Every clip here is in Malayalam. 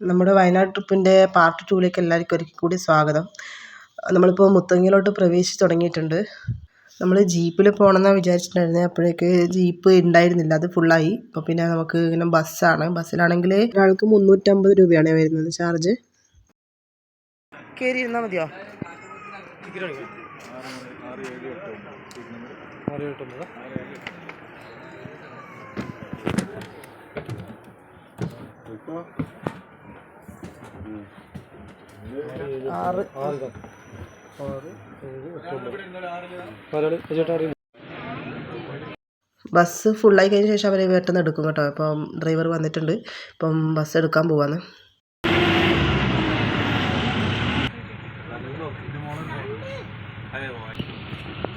നമ്മുടെ വയനാട് ട്രിപ്പിന്റെ പാർട്ട് ടൂവിലേക്ക് എല്ലാവർക്കും ഒരിക്കൽ കൂടി സ്വാഗതം. നമ്മളിപ്പോൾ മുത്തങ്ങയിലോട്ട് പ്രവേശിച്ച് തുടങ്ങിയിട്ടുണ്ട്. നമ്മൾ ജീപ്പിൽ പോകണമെന്നാണ് വിചാരിച്ചിട്ടുണ്ടായിരുന്നത് അപ്പോഴേക്ക് ജീപ്പ് ഉണ്ടായിരുന്നില്ല അത് ഫുള്ളായി അപ്പോൾ പിന്നെ നമുക്ക് ഇങ്ങനെ ബസ്സാണ്. ബസ്സിലാണെങ്കിൽ ഒരാൾക്ക് മുന്നൂറ്റമ്പത് രൂപയാണ് വരുന്നത് ചാർജ്. കയറി ഇരുന്നാൽ മതിയോ ബസ് ഫുള്ളായി കഴിഞ്ഞ ശേഷം അവരെ പെട്ടെന്ന് എടുക്കും കേട്ടോ. ഇപ്പം ഡ്രൈവർ വന്നിട്ടുണ്ട്. ഇപ്പം ബസ് എടുക്കാൻ പോവാന്ന്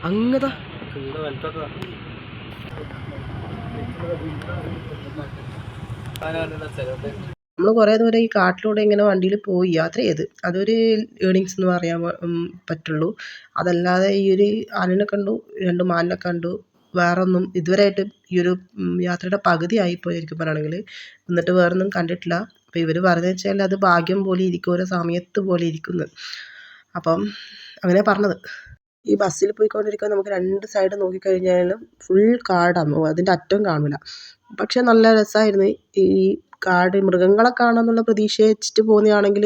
അങ്ങതാ. നമ്മൾ കുറേ ദൂരം ഈ കാട്ടിലൂടെ ഇങ്ങനെ വണ്ടിയിൽ പോയി യാത്ര ചെയ്ത്. അതൊരു ഏണിങ്സ് എന്ന് പറയാൻ പറ്റുള്ളൂ. അതല്ലാതെ ഈ ഒരു ആനനെ കണ്ടു രണ്ട് മാനിനെ കണ്ടു വേറൊന്നും ഇതുവരെയായിട്ട് ഈ ഒരു യാത്രയുടെ പകുതി ആയിപ്പോയി ശരിക്കും പറയുകയാണെങ്കിൽ എന്നിട്ട് വേറൊന്നും കണ്ടിട്ടില്ല. അപ്പോൾ ഇവർ പറഞ്ഞു വെച്ചാൽ അത് ഭാഗ്യം പോലെ ഇരിക്കും ഓരോ സമയത്ത് പോലെ ഇരിക്കുന്നു. അപ്പം അങ്ങനെ പറഞ്ഞത്. ഈ ബസ്സിൽ പോയിക്കൊണ്ടിരിക്കുമ്പോൾ നമുക്ക് രണ്ട് സൈഡ് നോക്കിക്കഴിഞ്ഞാലും ഫുൾ കാടാണ് അതിന്റെ അറ്റം കാണില്ല പക്ഷെ നല്ല രസമായിരുന്നു ഈ കാട് മൃഗങ്ങളെ കാണാമെന്നുള്ള പ്രതീക്ഷ വെച്ചിട്ട് പോകുന്നതാണെങ്കിൽ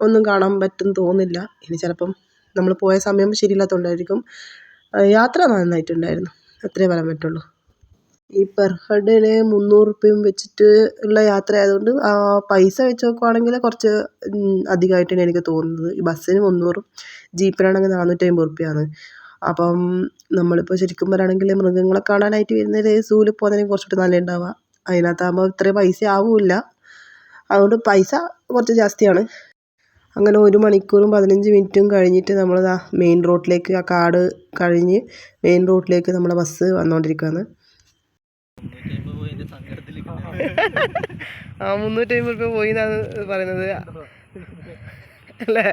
ഒന്നും കാണാൻ പറ്റും തോന്നില്ല. ഇനി ചിലപ്പം നമ്മൾ പോയ സമയം ശരിയല്ലാത്തതുകൊണ്ടായിരിക്കും യാത്ര നന്നായിട്ടുണ്ടായിരുന്നു. അത്രേ പറയാൻ പറ്റുള്ളൂ. ഈ പെർ ഹെഡിന് മുന്നൂറ് റുപ്യയും വെച്ചിട്ട് ഉള്ള യാത്ര ആയതുകൊണ്ട് പൈസ വെച്ച് നോക്കുവാണെങ്കിൽ കുറച്ച് അധികമായിട്ടാണ് എനിക്ക് തോന്നുന്നത്. ഈ ബസ്സിന് മുന്നൂറും ജീപ്പിനാണെങ്കിൽ നാനൂറ്റമ്പത് റുപ്യയാണ് അപ്പം നമ്മളിപ്പോൾ ശരിക്കും പറയുകയാണെങ്കിൽ മൃഗങ്ങളെ കാണാനായിട്ട് വരുന്നത് സൂവിൽ പോകുന്നതിന് കുറച്ചുകൂടി നല്ല ഉണ്ടാവുക അതിനകത്താകുമ്പോൾ ഇത്രയും പൈസ ആവില്ല അതുകൊണ്ട് പൈസ കുറച്ച് ജാസ്തിയാണ്. അങ്ങനെ ഒരു മണിക്കൂറും പതിനഞ്ച് മിനിറ്റും കഴിഞ്ഞിട്ട് നമ്മൾ ദാ മെയിൻ റോഡിലേക്ക് ആ കാട് കഴിഞ്ഞ് മെയിൻ റോഡിലേക്ക് നമ്മുടെ ബസ് വന്നുകൊണ്ടിരിക്കുകയാണ് ആ മുന്നൂറ്റമ്പത് റുപ്യ പോയി എന്നാണ് പറയുന്നത്. അല്ലേ?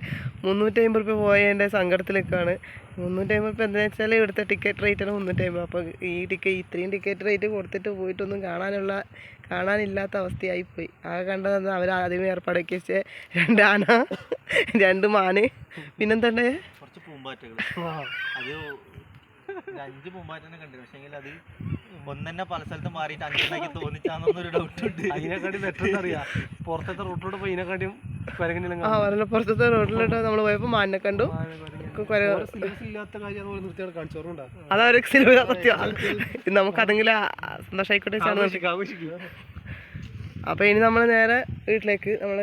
മുന്നൂറ്റമ്പത് റുപ്യ പോയതിന്റെ മുന്നൂറ്റി മുന്നൂറ്റമ്പത് റുപ്യ എന്താ വെച്ചാൽ ഇവിടുത്തെ ടിക്കറ്റ് റേറ്റാണ് മുന്നൂറ്റമ്പത് അപ്പോൾ ഈ ടിക്കറ്റ് ഇത്രയും ടിക്കറ്റ് റേറ്റ് കൊടുത്തിട്ട് പോയിട്ടൊന്നും കാണാനുള്ള കാണാനില്ലാത്ത അവസ്ഥയായി പോയി. ആ കണ്ടത് അവർ ആദ്യമേ ഏർപ്പാടാക്കി വെച്ച രണ്ട് ആന രണ്ട് മാന്. പിന്നെന്താ കുറച്ച് പൂമ്പാറ്റകൾ അത് അഞ്ച് പൂമ്പാറ്റനെ കണ്ടു പക്ഷെങ്കിൽ അത് ഒന്നെന്നെ പല സ്ഥലത്ത് മാറിയിട്ട് അഞ്ചെണ്ണാക്കി തോന്നിച്ചാന്നൊരു ഡൗട്ട് ഉണ്ട്. അതിനെക്കാട്ടി ബെറ്റർ അറിയാം. പുറത്തത്തെ റൂട്ടിലൂടെ പോയി ഇതിനെക്കാട്ടിയും ആ പറഞ്ഞ പുറത്തത്തെ റോഡിലോട്ട് നമ്മൾ പോയപ്പോ മാനിനെ കണ്ടു. അതൊരു സത്യം. നമുക്കതെങ്കിലും സന്തോഷമായിക്കോട്ടെ അപ്പൊ ഇനി നമ്മൾ നേരെ വീട്ടിലേക്ക് നമ്മൾ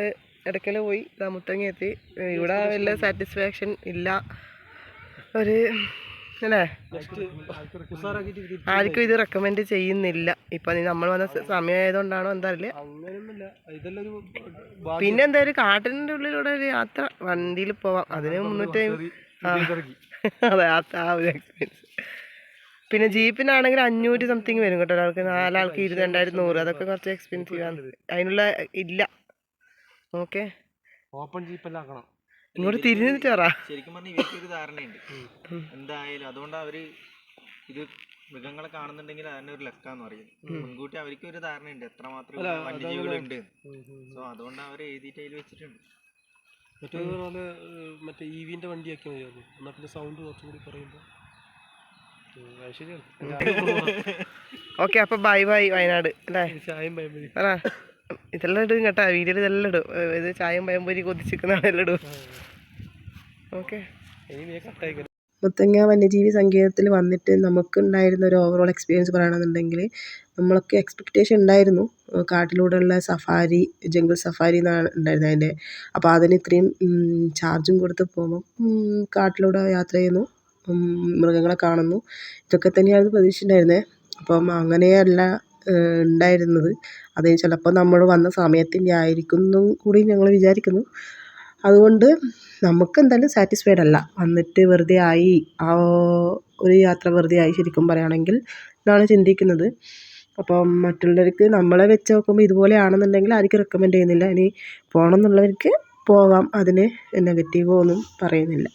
ഇടയ്ക്കൽ പോയി. മുത്തങ്ങ എത്തി. ഇവിടെ വലിയ സാറ്റിസ്ഫാക്ഷൻ ഇല്ല. ഒരു അല്ലേ? ആർക്കും ഇത് റെക്കമെൻഡ് ചെയ്യുന്നില്ല. ഇപ്പൊ നമ്മൾ വന്ന സമയമായതുകൊണ്ടാണോ എന്താ അറിയില്ല പിന്നെ എന്തായാലും കാട്ടിന്റെ ഉള്ളിലൂടെ ഒരു യാത്ര? വണ്ടിയിൽ പോവാം. അതിന് മുന്നൂറ്റി അതെ ആ ഒരു എക്സ്പീരിയൻസ് പിന്നെ ജീപ്പിനാണെങ്കിൽ അഞ്ഞൂറ്റി സംതിങ് വരും കേട്ടോ ഒരാൾക്ക്. നാലാൾക്ക് ഇരുപത് രണ്ടായിരത്തി നൂറ് അതൊക്കെ കുറച്ച് എക്സ്പെൻസീവ് ആണ്. അതിനുള്ള ഇല്ല. ഓക്കെ. ഓപ്പൺ ജീപ്പ് എല്ലാം ആക്കണം. ഇങ്ങോട്ട് തിരിഞ്ഞിട്ടാറാ ശരിക്കും പറഞ്ഞാൽ ഇവർക്ക് ഒരു ധാരണയുണ്ട്. എന്തായാലും അതുകൊണ്ട് അവർ ഇത് മൃഗങ്ങളെ കാണുന്നുണ്ടെങ്കിൽ അതിനെ ഒരു ലക്കാന്ന് പറയുന്നത് മുൻകൂട്ടി അവർക്ക് ഒരു ധാരണയുണ്ട്. എത്രമാത്രം വന്യജീവികളുണ്ട്. സോ അതുകൊണ്ട് അവർ എഴുതിയിട്ട് അതിൽ വെച്ചിട്ടുണ്ട്. മറ്റേതുപോലെ മറ്റേ ഇ വിന്റെ വണ്ടിയാക്കി മതിയായിരുന്നു എന്നാൽ പിന്നെ സൗണ്ട് കുറച്ചും കൂടി പറയുമ്പോൾ ശരിയാണ്. ഓക്കെ അപ്പൊ ബൈ ബൈ വയനാട്. അല്ലേ? ചായം ബൈ പറ. ഇതെല്ലാം ഇടും കേട്ടാ വീഡിയോയിൽ ഇതെല്ലാം ഇടും. ഇത് ചായം പയമ്പൊരി കൊതിച്ചിരിക്കുന്നതാണ് എല്ലാം ഇടും. ഓക്കെ. മുത്തങ്ങ വന്യജീവി സങ്കേതത്തിൽ വന്നിട്ട് നമുക്കുണ്ടായിരുന്ന ഒരു ഓവറോൾ എക്സ്പീരിയൻസ് പറയുകയാണെന്നുണ്ടെങ്കിൽ നമ്മളൊക്കെ എക്സ്പെക്റ്റേഷൻ ഉണ്ടായിരുന്നു. കാട്ടിലൂടെയുള്ള സഫാരി ജംഗിൾ സഫാരി എന്നാണ് ഉണ്ടായിരുന്നത് അതിന്റെ. അപ്പോൾ അതിന് ഇത്രയും ചാർജും കൊടുത്ത് പോകുമ്പോൾ കാട്ടിലൂടെ യാത്ര ചെയ്യുന്നു. മൃഗങ്ങളെ കാണുന്നു. ഇതൊക്കെ തന്നെയായിരുന്നു പ്രതീക്ഷിച്ചിട്ടുണ്ടായിരുന്നത്. അപ്പം അങ്ങനെയല്ല ഉണ്ടായിരുന്നത്. അത് ചിലപ്പോൾ നമ്മൾ വന്ന സമയത്തിന്റെ ആയിരിക്കും എന്നും കൂടി ഞങ്ങൾ വിചാരിക്കുന്നു. അതുകൊണ്ട് നമുക്ക് എന്തായാലും സാറ്റിസ്ഫൈഡ് അല്ല. വന്നിട്ട് വെറുതെ ആയി ആ ഒരു യാത്ര വെറുതെ ആയി ശരിക്കും പറയുകയാണെങ്കിൽ എന്നാണ് ചിന്തിക്കുന്നത്. അപ്പം മറ്റുള്ളവർക്ക് നമ്മളെ വെച്ച് നോക്കുമ്പോൾ ഇതുപോലെ ആണെന്നുണ്ടെങ്കിൽ ആർക്കും റെക്കമെൻഡ് ചെയ്യുന്നില്ല. ഇനി പോകണം എന്നുള്ളവർക്ക് പോകാം. അതിന് നെഗറ്റീവോ ഒന്നും പറയുന്നില്ല.